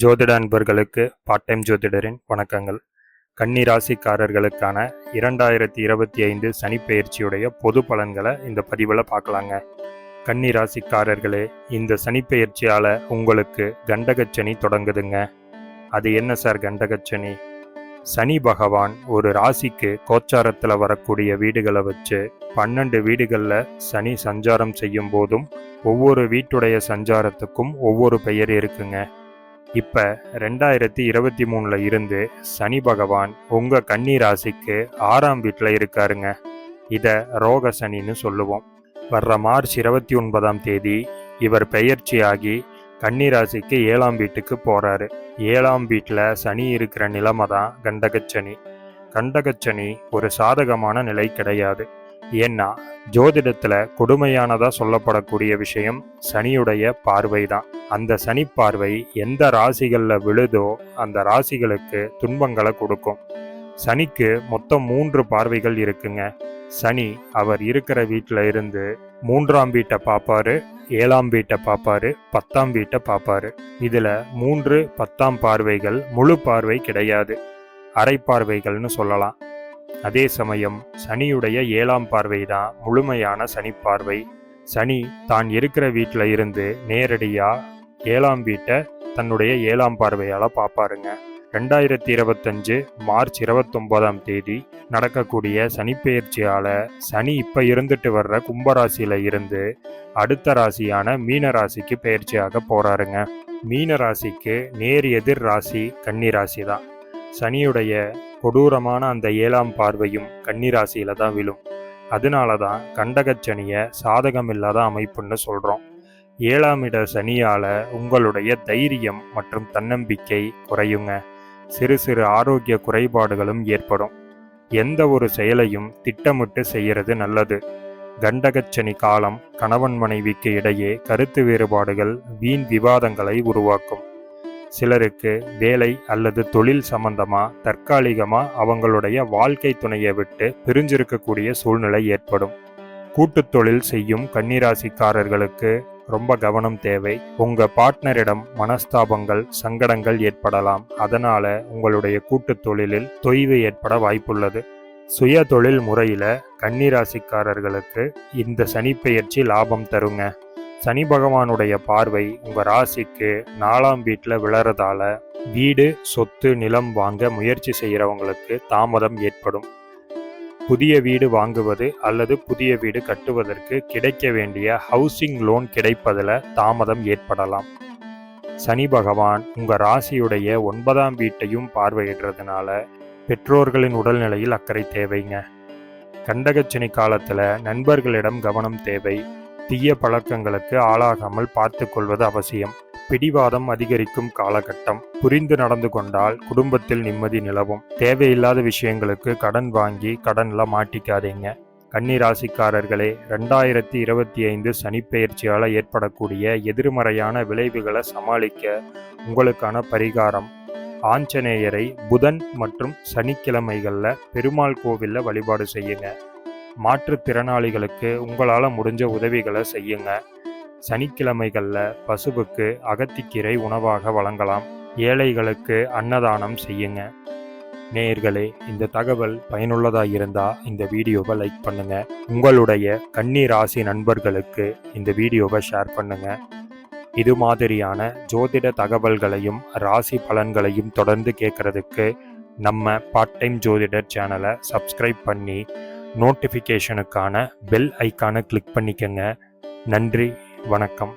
ஜோதிட அன்பர்களுக்கு part time ஜோதிடரின் வணக்கங்கள். கன்னி ராசிக்காரர்களுக்கான இரண்டாயிரத்தி இருபத்தி ஐந்து சனிப்பெயர்ச்சியுடைய பொது பலன்களை இந்த பதிவில் பார்க்கலாங்க. கன்னி ராசிக்காரர்களே இந்த சனிப்பெயர்ச்சியால் உங்களுக்கு கண்டகச்சனி தொடங்குதுங்க. அது என்ன சார் கண்டகச்சனி? சனி பகவான் ஒரு ராசிக்கு கோச்சாரத்தில் வரக்கூடிய வீடுகளை வச்சு பன்னெண்டு வீடுகளில் சனி சஞ்சாரம் செய்யும் போதும் ஒவ்வொரு வீட்டுடைய சஞ்சாரத்துக்கும் ஒவ்வொரு பெயர் இருக்குங்க. இப்போ ரெண்டாயிரத்தி இருபத்தி மூணில் இருந்து சனி பகவான் உங்கள் கன்னி ராசிக்கு ஆறாம் வீட்டில் இருக்காருங்க. இதை ரோக சனின்னு சொல்லுவோம். வர்ற மார்ச் இருபத்தி ஒன்பதாம் தேதி இவர் பெயர்ச்சியாகி கன்னி ராசிக்கு ஏழாம் வீட்டுக்கு போகிறாரு ஏழாம் வீட்டில் சனி இருக்கிற நிலைமை தான் கண்டகச்சனி. கண்டகச்சனி ஒரு சாதகமான நிலை கிடையாது. ஏன்னா ஜோதிடத்துல கொடுமையானதா சொல்லப்படக்கூடிய விஷயம் சனியுடைய பார்வை தான் அந்த சனி பார்வை எந்த ராசிகள்ல விழுதோ அந்த ராசிகளுக்கு துன்பங்களை கொடுக்கும். சனிக்கு மொத்தம் மூன்று பார்வைகள் இருக்குங்க. சனி அவர் இருக்கிற வீட்டில் இருந்து மூன்றாம் வீட்டை பார்ப்பாரு ஏழாம் வீட்டை பார்ப்பாரு பத்தாம் வீட்டை பார்ப்பாரு. இதில் மூன்று பத்தாம் பார்வைகள் முழு பார்வை கிடையாது. அரை பார்வைகள்னு சொல்லலாம். அதே சமயம் சனியுடைய ஏழாம் பார்வை தான் முழுமையான சனி பார்வை. சனி தான் இருக்கிற வீட்டில் இருந்து நேரடியாக ஏழாம் வீட்டை தன்னுடைய ஏழாம் பார்வையால் பார்ப்பாருங்க. ரெண்டாயிரத்தி இருபத்தஞ்சு மார்ச் இருபத்தொம்போதாம் தேதி நடக்கக்கூடிய சனிப்பெயர்ச்சியால் சனி இப்போ இருந்துட்டு வர்ற கும்பராசியில் இருந்து அடுத்த ராசியான மீன ராசிக்கு பயிற்சியாக போகிறாருங்க மீன ராசிக்கு நேர் எதிர் ராசி கன்னி ராசி தான் சனியுடைய கொடூரமான அந்த ஏழாம் பார்வையும் கன்னிராசியில தான் விழும். அதனால தான் கண்டகச்சனியை சாதகம் இல்லாத அமைப்புன்னு சொல்கிறோம் ஏழாம் இட சனியால் உங்களுடைய தைரியம் மற்றும் தன்னம்பிக்கை குறையுங்க. சிறு சிறு ஆரோக்கிய குறைபாடுகளும் ஏற்படும். எந்த ஒரு செயலையும் திட்டமிட்டு செய்கிறது நல்லது. கண்டகச்சனி காலம் கணவன் மனைவிக்கு இடையே கருத்து வேறுபாடுகள் வீண் விவாதங்களை உருவாக்கும். சிலருக்கு வேலை அல்லது தொழில் சம்பந்தமா தற்காலிகமா அவங்களுடைய வாழ்க்கை துணையை விட்டு பிரிஞ்சிருக்கக்கூடிய சூழ்நிலை ஏற்படும். கூட்டுத் தொழில் செய்யும் கன்னிராசிக்காரர்களுக்கு ரொம்ப கவனம் தேவை. உங்க பார்ட்னரிடம் மனஸ்தாபங்கள் சங்கடங்கள் ஏற்படலாம். அதனால உங்களுடைய கூட்டுத் தொழிலில் தொய்வு ஏற்பட வாய்ப்புள்ளது. சுய தொழில் முறையில கன்னிராசிக்காரர்களுக்கு இந்த சனிப்பெயர்ச்சி லாபம் தருங்க. சனி பகவானுடைய பார்வை உங்க ராசிக்கு நாலாம் வீட்டில் விழறதால வீடு சொத்து நிலம் வாங்க முயற்சி செய்கிறவங்களுக்கு தாமதம் ஏற்படும். புதிய வீடு வாங்குவது அல்லது புதிய வீடு கட்டுவதற்கு கிடைக்க வேண்டிய ஹவுசிங் லோன் கிடைப்பதில் தாமதம் ஏற்படலாம். சனி பகவான் உங்கள் ராசியுடைய ஒன்பதாம் வீட்டையும் பார்வையிடுறதுனால பெற்றோர்களின் உடல்நிலையில் அக்கறை தேவைங்க. கண்டகச்சனி காலத்தில் நண்பர்களிடம் கவனம் தேவை. தீய பழக்கங்களுக்கு ஆளாகாமல் பார்த்து கொள்வது அவசியம். பிடிவாதம் அதிகரிக்கும் காலகட்டம். புரிந்து நடந்து கொண்டால் குடும்பத்தில் நிம்மதி நிலவும். தேவையில்லாத விஷயங்களுக்கு கடன் வாங்கி கடன்ல மாட்டிக்காதீங்க. கன்னிராசிக்காரர்களே ரெண்டாயிரத்தி இருபத்தி ஐந்து சனிப்பெயர்ச்சியால் ஏற்படக்கூடிய எதிர்மறையான விளைவுகளை சமாளிக்க உங்களுக்கான பரிகாரம். ஆஞ்சநேயரை புதன் மற்றும் சனிக்கிழமைகளில் பெருமாள் கோவிலில் வழிபாடு செய்யுங்க. மாற்றுத்திறனாளிகளுக்கு உங்களால் முடிஞ்ச உதவிகளை செய்யுங்க. சனிக்கிழமைகளில் பசுவுக்கு அகத்திக்கீரை உணவாக வழங்கலாம். ஏழைகளுக்கு அன்னதானம் செய்யுங்க. நேயர்களே இந்த தகவல் பயனுள்ளதாக இருந்தால் இந்த வீடியோவை லைக் பண்ணுங்க. உங்களுடைய கன்னி ராசி நண்பர்களுக்கு இந்த வீடியோவை ஷேர் பண்ணுங்க. இது மாதிரியான ஜோதிட தகவல்களையும் ராசி பலன்களையும் தொடர்ந்து கேட்குறதுக்கு நம்ம பார்ட் டைம் ஜோதிடர் சேனலை சப்ஸ்கிரைப் பண்ணி நோட்டிஃபிகேஷனுக்கான பெல் ஐக்கானை கிளிக் பண்ணிக்கங்க. நன்றி வணக்கம்.